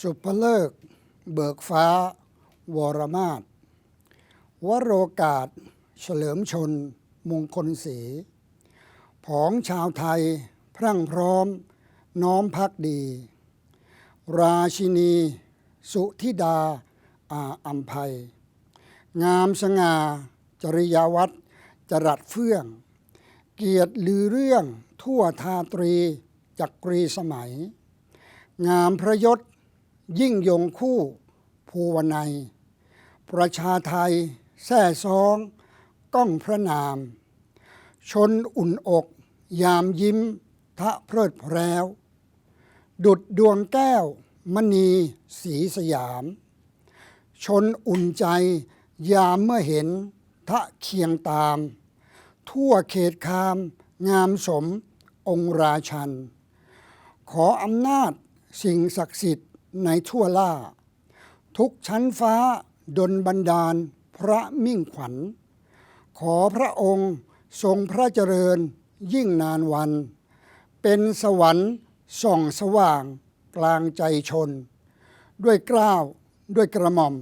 สุภเลิก เบิกฟ้า วรมาศวโรกาส เฉลิมชน มงคลศรีผองชาวไทย พรั่งพร้อม น้อมพักดี ราชินี สุธิดา อาอัมภัย งามสง่า จริยาวัดจรัสเฟื่อง เกียรติลือเรื่องทั่วทาตรีจักรีสมัย งามพระยศ ยิ่งยงคู่ภูวนัย ประชาไทยแท่ซอง ก้องพระนาม ชนอุ่นอก ยามยิ้ม ทะเพลิดเพร้ว ดุดดวงแก้ว มณีสีสยาม ชนอุ่นใจ ยามเมื่อเห็น ทะเคียงตาม ทั่วเขตคาม งามสมองค์ราชัน ขออำนาจสิ่งศักดิ์สิทธิ์ ในทั่วล่า ทุกชั้นฟ้าดลบันดาลพระมิ่งขวัญ ขอพระองค์ทรงพระเจริญยิ่งนานวัน เป็นสวรรค์ส่องสว่างกลางใจชน ด้วยกล้าวด้วยกระหม่อม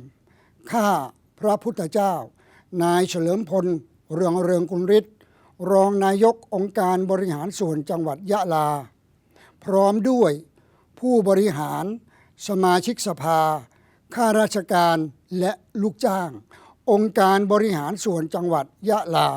ข้าพระพุทธเจ้า นายเฉลิมพล เรืองเรืองกุลฤทธิ์รองนายกองค์การบริหารส่วนจังหวัดยะลา พร้อมด้วยผู้บริหาร สมาชิกสภา ข้าราชการและลูกจ้าง องค์การบริหารส่วนจังหวัดยะลา